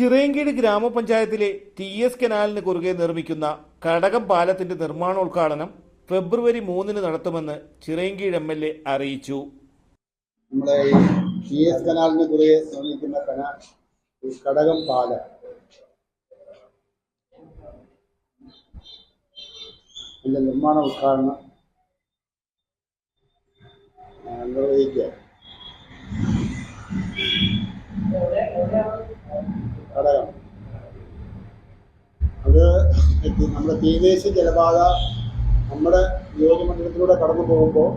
ചിറയൻകീഴ് ഗ്രാമപഞ്ചായത്തിലെ T S കനാലിന് കുറുകെ നിർമ്മിക്കുന്ന കടകം പാലത്തിന്റെ നിർമ്മാണോദ്ഘാടനം ഫെബ്രുവരി മൂന്നിന് നടത്തുമെന്ന് ചിറയൻകീഴ് എം എൽ എ അറിയിച്ചു. നമ്മുടെ ഈ ടി എസ് കനാലിന് കുറുകെ നിർമ്മിക്കുന്ന കനാൽ ഈ കടകം പാലം. ഇതിന്റെ നിർമ്മാണ ഉദ്ഘാടനം നിർവഹിക്കുക. കടകം അത് നമ്മുടെ തീദേശ ജലപാത നമ്മുടെ നിയോജകമണ്ഡലത്തിലൂടെ കടന്നു പോകുമ്പോൾ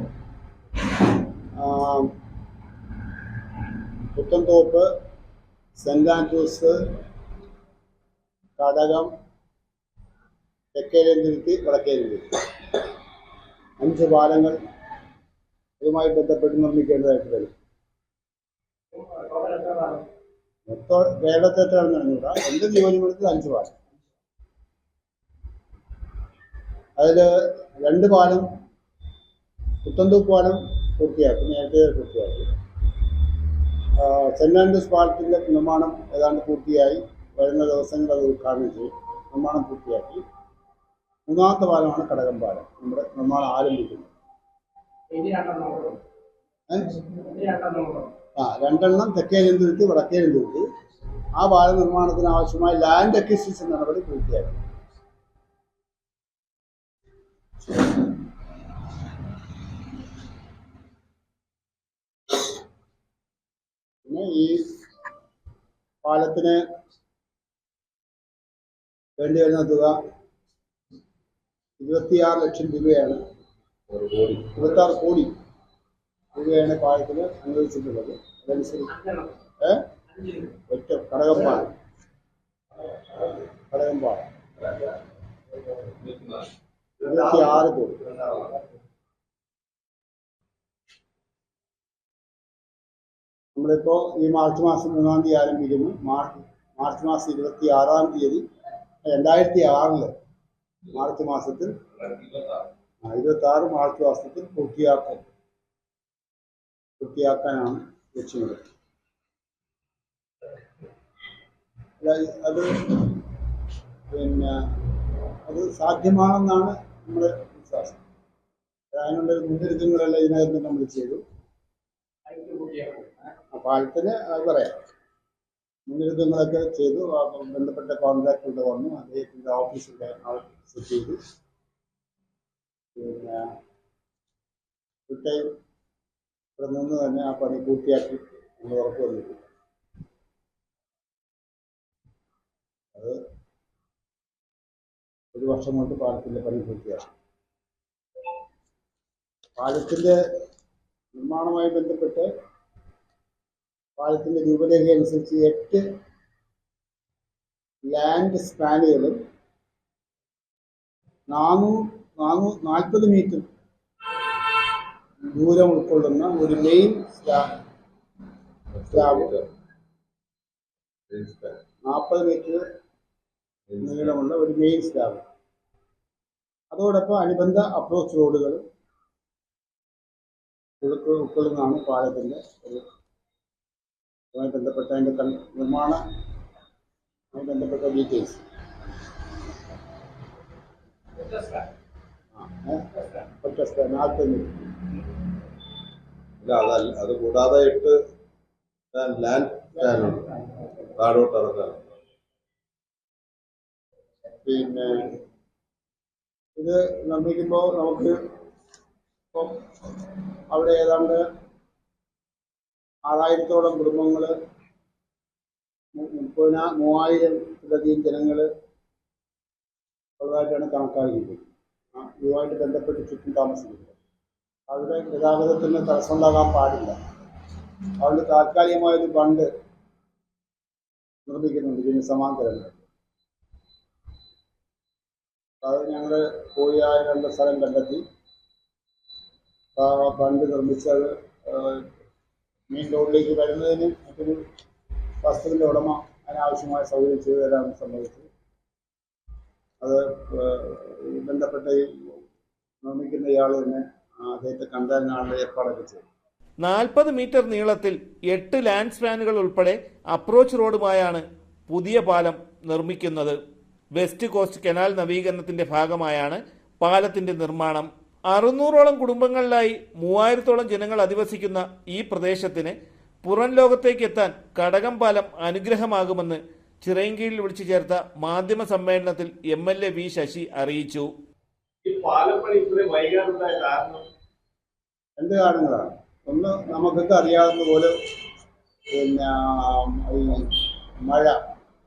പുത്തൻതോപ്പ് സെന്റ് ആൻഡ്രൂസ് കടകം തെക്കേരന്തിരുത്തി വടക്കേരന്തിരുത്തി അഞ്ച് പാലങ്ങൾ ഇതുമായി ബന്ധപ്പെട്ട് നിർമ്മിക്കേണ്ടതായിട്ട് വരും. മൊത്തം കേരളത്തെ എത്രയാണെന്ന് അറിഞ്ഞൂടാ എന്റെ നിയോജകമണ്ഡലത്തിൽ അഞ്ച് പാലം. അതിൽ രണ്ട് പാലം പുത്തൻതോപ്പ് പാലം പൂർത്തിയാക്കി നേരത്തെ പൂർത്തിയാക്കി. ആ, സെന്റ് ആൻഡ്രൂസ് പാലത്തിന്റെ നിർമ്മാണം ഏതാണ്ട് പൂർത്തിയായി. വരുന്ന ദിവസങ്ങളിൽ അത് ഉദ്ഘാടനം ചെയ്യും. നിർമ്മാണം പൂർത്തിയാക്കി. മൂന്നാമത്തെ പാലമാണ് കടകം പാലം. നമ്മുടെ നിർമ്മാണം ആരംഭിക്കുന്നത്? ആ രണ്ടെണ്ണം തെക്കേ രന്തുരുത്തി വടക്കേ രന്തുരുത്തി ആ പാല നിർമ്മാണത്തിന് ആവശ്യമായ ലാൻഡ് അക്വിസിഷൻ നടപടി പൂർത്തിയായി പിന്നെ ഈ പാലത്തിന് വേണ്ടി വരുന്ന തുക ഇരുപത്തിയാറ് ലക്ഷം രൂപയാണ്. ഇരുപത്തി ആറ് കോടി. രൂപയാണ് പാലത്തിന് അനുവദിച്ചിട്ടുള്ളത് അതനുസരിച്ച്. ഏ? ഒറ്റ കടകമ്പാലം ഇരുപത്തിയാറ് കോടി. നമ്മളിപ്പോ ഈ മാർച്ച് മാസം മൂന്നാം തീയതി ആരംഭിക്കുന്നു. മാർച്ച് മാർച്ച് മാസം ഇരുപത്തി ആറാം തീയതി രണ്ടായിരത്തി ആറിൽ മാർച്ച് മാസത്തിൽ ഇരുപത്തി ആറ് മാർച്ച് മാസത്തിൽ പൂർത്തിയാക്കും. പൂർത്തിയാക്കാനാണ് ലക്ഷ്യമിടുന്നത്. അത് പിന്നെ അത് സാധ്യമാണെന്നാണ് നമ്മുടെ വിശ്വാസം. അതിനുള്ള മുന്നൊരുക്കങ്ങളെല്ലാം ഇതിനകത്ത് നമ്മൾ ചെയ്തു. പാലത്തിന് അത് പറയാം. മുന്നൊരുക്കങ്ങളൊക്കെ ചെയ്തു. ബന്ധപ്പെട്ട കോൺട്രാക്ടറുടെ വന്നു. അദ്ദേഹത്തിന്റെ ഓഫീസിന്റെ സെറ്റ് ചെയ്തു. പിന്നെ ഫുൾ ടൈം ഇവിടെ നിന്ന് തന്നെ ആ പണി പൂർത്തിയാക്കി നമ്മൾ ഉറപ്പ് വന്നിട്ടു അത് ഒരു വർഷം കൊണ്ട് പാലത്തിന്റെ പണി പൂർത്തിയാക്കി. പാലത്തിന്റെ നിർമ്മാണവുമായി ബന്ധപ്പെട്ട് പാലത്തിന്റെ രൂപരേഖ അനുസരിച്ച് എട്ട് ലാൻഡ് സ്പാനുകളും നാനൂ നാനൂ നാൽപ്പത് മീറ്റർ ദൂരം ഉൾക്കൊള്ളുന്ന ഒരു മെയിൻ സ്ലാബ് സ്ലാബ് നാൽപ്പത് മീറ്റർ നീളമുള്ള ഒരു മെയിൻ സ്ലാബ് അതോടൊപ്പം അനുബന്ധ അപ്രോച്ച് റോഡുകൾ ഉൾക്കൊ- ഉൾക്കൊള്ളുന്നതാണ് പാലത്തിന്റെ ഒരു അതുമായി ബന്ധപ്പെട്ട അതിന്റെ നിർമ്മാണ അതുമായി ബന്ധപ്പെട്ട ഡീറ്റെയിൽസ് ഒറ്റ സ്പാൻ നാൽപ്പത് മീറ്റർ ഇല്ല അത് കൂടാതെ എട്ട് ലാൻഡ് സ്റ്റാൻഡുണ്ട് താഴോട്ട് ഇറക്കാൻ. പിന്നെ ഇത് നിർമ്മിക്കുമ്പോൾ നമുക്ക് ഇപ്പം അവിടെ ഏതാണ്ട് ആറായിരത്തോളം കുടുംബങ്ങൾ മുപ്പതിനാ മൂവായിരത്തിലധികം ജനങ്ങൾ ഉള്ളതായിട്ടാണ് കണക്കാക്കിയത് ഇതുമായിട്ട് ബന്ധപ്പെട്ട് ചുറ്റും താമസിക്കുന്നത്. അവരുടെ ഗതാഗതത്തിന് തടസ്സമുണ്ടാകാൻ പാടില്ല. അതുകൊണ്ട് താൽക്കാലികമായൊരു ഫണ്ട് നിർമ്മിക്കുന്നുണ്ട് ഇതിന് സമാന്തരങ്ങൾ അത് ഞങ്ങൾ പോയി ആ രണ്ട് സ്ഥലം കണ്ടെത്തി. ബണ്ട് നിർമ്മിച്ചത് മെയിൻ റോഡിലേക്ക് വരുന്നതിന് മറ്റൊരു വസ്തുവിന്റെ ഉടമ അതിനാവശ്യമായ സൗകര്യം ചെയ്തു തരാൻ സമ്മതിച്ചു. അത് ബന്ധപ്പെട്ട നിർമ്മിക്കുന്ന ഇയാൾ തന്നെ അദ്ദേഹത്തെ കണ്ടതിനാണ് ഏർപ്പാടൊക്കെ ചെയ്തത് നാൽപ്പത് മീറ്റർ നീളത്തിൽ എട്ട് ലാൻഡ് സ്പാനുകൾ ഉൾപ്പെടെ അപ്രോച്ച് റോഡുമായാണ് പുതിയ പാലം നിർമ്മിക്കുന്നത്. വെസ്റ്റ് കോസ്റ്റ് കനാൽ നവീകരണത്തിന്റെ ഭാഗമായാണ് പാലത്തിന്റെ നിർമ്മാണം. അറുന്നൂറോളം കുടുംബങ്ങളിലായി മൂവായിരത്തോളം ജനങ്ങൾ അധിവസിക്കുന്ന ഈ പ്രദേശത്തിന് പുറം ലോകത്തേക്ക് എത്താൻ കടകം പാലം അനുഗ്രഹമാകുമെന്ന് ചിറയൻകീഴിൽ വിളിച്ചു ചേർത്ത മാധ്യമ സമ്മേളനത്തിൽ M L A V Sasi അറിയിച്ചു. ഈ കാരണങ്ങളാണ്. ഒന്ന് നമുക്കൊക്കെ അറിയാവുന്ന പോലെ പിന്നെ ഈ മഴ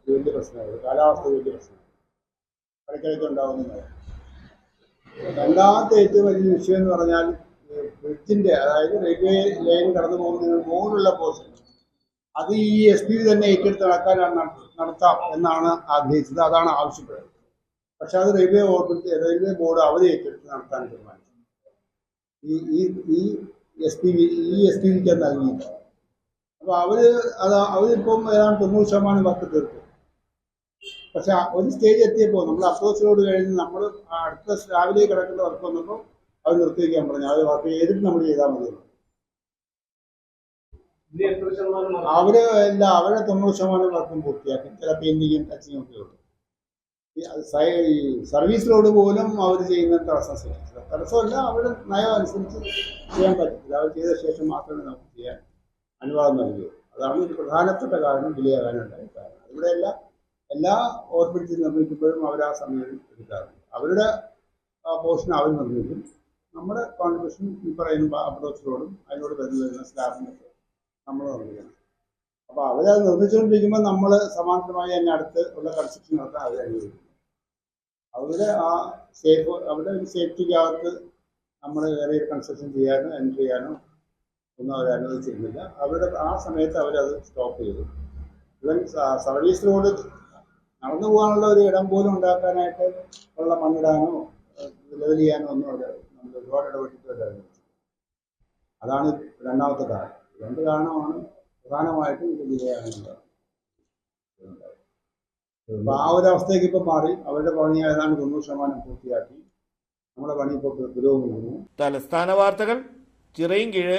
വലിയ പ്രശ്നമാണ് കാലാവസ്ഥ വലിയ പ്രശ്നമാണ് ഇടയ്ക്കിടയ്ക്ക് ഉണ്ടാകുന്ന മഴ. രണ്ടാമത്തെ ഏറ്റവും വലിയ വിഷയം എന്ന് പറഞ്ഞാൽ ബ്രിഡ്ജിന്റെ അതായത് റെയിൽവേ ലൈൻ കടന്നു പോകുന്ന മുകളിലുള്ള പോർഷൻ. അത് ഈ എസ് പി തന്നെ ഏറ്റെടുത്ത് നടക്കാനാണ് നട- നടത്താം എന്നാണ് ആഗ്രഹിച്ചത്. അതാണ് ആവശ്യപ്പെടുന്നത് പക്ഷെ അത് റെയിൽവേ ഓർബിറ്റ് റെയിൽവേ ബോർഡ് അവധി ഏറ്റെടുത്ത് നടത്താൻ തീരുമാനിച്ചു. ഈ ഈ ഈ എസ് പി ഈ എസ് പി വിക്ക് നൽകിയില്ല. അപ്പോൾ അവർ അത് അവരിപ്പം ഏതാണ്ട് തൊണ്ണൂറ് ശതമാനം വർക്ക് തീർത്തു. പക്ഷെ ഒരു സ്റ്റേജ് എത്തിയപ്പോൾ നമ്മൾ അപ്രോച്ച് റോഡ് കഴിഞ്ഞ് നമ്മൾ അടുത്ത രാവിലെ കിടക്കുന്ന വർക്ക് വന്നപ്പോൾ അവർ നിർത്തിവെക്കാൻ പറഞ്ഞു. അവർ വർക്ക് ചെയ്തിട്ട് നമ്മൾ ചെയ്താൽ മതി. അവർ എല്ലാ അവരെ തൊണ്ണൂറ് ശതമാനം വർക്കും പൂർത്തിയാക്കി. ചില പെയിന്റിങ്ങും ടച്ചിങ്ങും ഒക്കെ ഉള്ളു. സർവീസ് ലോഡ് പോലും അവർ ചെയ്യുന്ന തടസ്സം സൃഷ്ടിച്ചത് തടസ്സമല്ല അവരുടെ നയം അനുസരിച്ച് ചെയ്യാൻ പറ്റത്തില്ല അവർ ചെയ്ത ശേഷം മാത്രമേ നമുക്ക് ചെയ്യാൻ അനുവാദം നൽകൂ അതാണ് ഒരു പ്രധാനപ്പെട്ട കാരണം ഡിലേ കാരണം. ഇവിടെ എല്ലാ എല്ലാ ഓർബിറ്റ് നിർമ്മിക്കുമ്പോഴും അവർ ആ സമയം എടുക്കാറുണ്ട്. അവരുടെ പോർഷൻ അവർ നിർമ്മിക്കും. നമ്മുടെ കോൺട്രിബ്യൂഷൻ ഈ പറയുന്ന അപ്രോച്ചിനോടും അതിനോട് ബന്ധം വരുന്ന സ്ലാബിനൊക്കെ നമ്മൾ നിർമ്മിക്കണം. അപ്പോൾ അവരത് നിർമ്മിച്ചുകൊണ്ടിരിക്കുമ്പോൾ നമ്മൾ സമാന്തരമായി അതിനടുത്ത് ഉള്ള കൺസ്ട്രക്ഷൻ നടത്താൻ അവർ അവരുടെ ആ സേഫ് അവിടെ ഒരു സേഫ്റ്റിക്കകത്ത് നമ്മൾ വേറെ കൺസ്ട്രക്ഷൻ ചെയ്യാനോ എൻട്രി ചെയ്യാനോ ഒന്നും അവർ അനുവദിച്ചിരുന്നില്ല. അവരുടെ ആ സമയത്ത് അവരത് സ്റ്റോപ്പ് ചെയ്തു. ഇവൻ സർവീസ് റോഡ് നടന്നു പോകാനുള്ള ഒരു ഇടം പോലും ഉണ്ടാക്കാനായിട്ട് ഉള്ള മണ്ണിടാനോ ലെവൽ ചെയ്യാനോ ഒന്നും അവർ നമ്മൾ ഒരുപാട് ഇടപെട്ടിട്ട് അതാണ് രണ്ടാമത്തെ കാരണം. രണ്ട് കാരണമാണ് പ്രധാനമായിട്ടും ഇത് ചെയ്യാനുള്ളത്. അപ്പൊ ആ ഒരു അവസ്ഥയ്ക്ക് ഇപ്പം മാറി. അവരുടെ പണി ഏതാണ്ട് തൊണ്ണൂറ് ശതമാനം പൂർത്തിയാക്കി. നമ്മുടെ പണി ഇപ്പോൾ പുരോഗമിക്കുന്നു. തലസ്ഥാന വാർത്തകൾ ചിറയൻകീഴ്